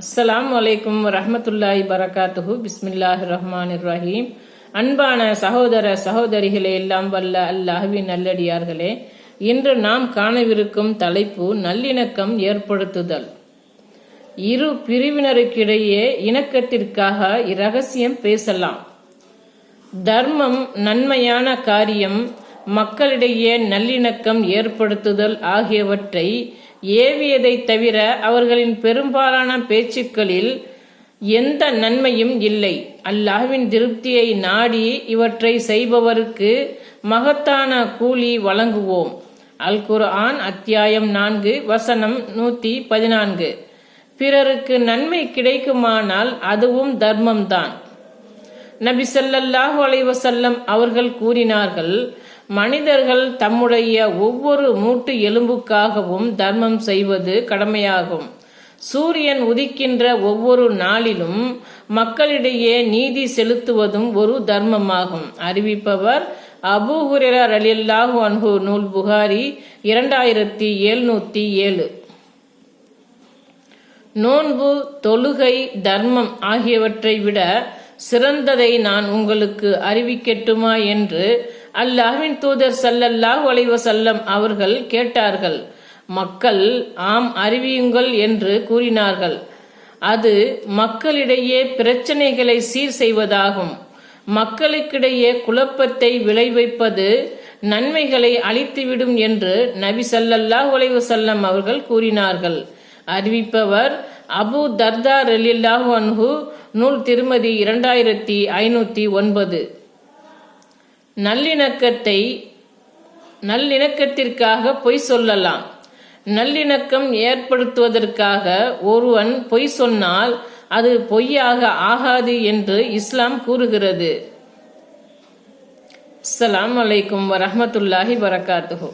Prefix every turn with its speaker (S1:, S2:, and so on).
S1: அஸ்ஸலாமு அலைக்கும் ரஹமத்துல்லாஹி பரகாத்துஹு பிஸ்மில்லாஹ் ரஹ்மான் ரஹீம். அன்பான சகோதர சகோதரிகளே எல்லாம் வல்ல அல்லாஹ்வின் நல்லடியார்களே இன்று நாம் காணவிருக்கும் தலைப்பு நல்லிணக்கம் ஏற்படுத்துதல். இரு பிரிவினருக்கிடையே இணக்கத்திற்காக இரகசியம் பேசலாம். தர்மம் நன்மையான காரியம் மக்களிடையே நல்லிணக்கம் ஏற்படுத்துதல் ஆகியவற்றை ஏவியதை தவிர அவர்களின் பெரும்பாலான பேச்சுக்களில் எந்த நன்மையும் இல்லை. அல்லாஹ்வின் திருப்தியை நாடி இவற்றை செய்பவருக்கு மகத்தான கூலி வழங்குவோம். அல் குர்ஆன் அத்தியாயம் நான்கு வசனம் நூத்தி பதினான்கு. பிறருக்கு நன்மை கிடைக்குமானால் அதுவும் தர்மம்தான். நபி ஸல்லல்லாஹு அலைவசல்லம் அவர்கள் கூறினார்கள் மனிதர்கள் தம்முடைய ஒவ்வொரு மூட்டு எலும்புக்காகவும் தர்மம் செய்வது கடமையாகும். சூரியன் உதிக்கின்ற ஒவ்வொரு நாளிலும் மக்களிடையே நீதி செலுத்துவதும் ஒரு தர்மமாகும். அறிவிப்பவர் அபூ ஹுரேரா அன்ஹு நூல் புகாரி இரண்டாயிரத்தி எழுநூத்தி ஏழு. நோன்பு தொழுகை தர்மம் ஆகியவற்றை விட சிறந்ததை நான் உங்களுக்கு அறிவிக்கட்டுமா என்று அல்லாஹ்வின் தூதர் சல்லல்லாஹ் அலைஹி செல்லம் அவர்கள் கேட்டார்கள் மக்கள் ஆம் அறிவியுங்கள் என்று கூறினார்கள். அது மக்களிடையே பிரச்சனைகளை சீர் செய்வதாகும். மக்களுக்கிடையே குழப்பத்தை விளைவிப்பது நன்மைகளை அளித்துவிடும் என்று நபி ஸல்லல்லாஹு அலைஹி செல்லம் அவர்கள் கூறினார்கள். அறிவிப்பவர் அபு தர்தா ரலில்லாஹு அன்ஹு நூல் திருமதி இரண்டாயிரத்தி ஐநூத்தி ஒன்பது. நல்லிணக்கத்தை நல்லிணக்கத்திற்காக பொய் சொல்லலாம். நல்லிணக்கம் ஏற்படுத்துவதற்காக ஒருவன் பொய் சொன்னால் அது பொய்யாக ஆகாது என்று இஸ்லாம் கூறுகிறது. அஸ்ஸலாமு வலைக்கும் வரமத்துல்லாஹி வரகாத்துஹு.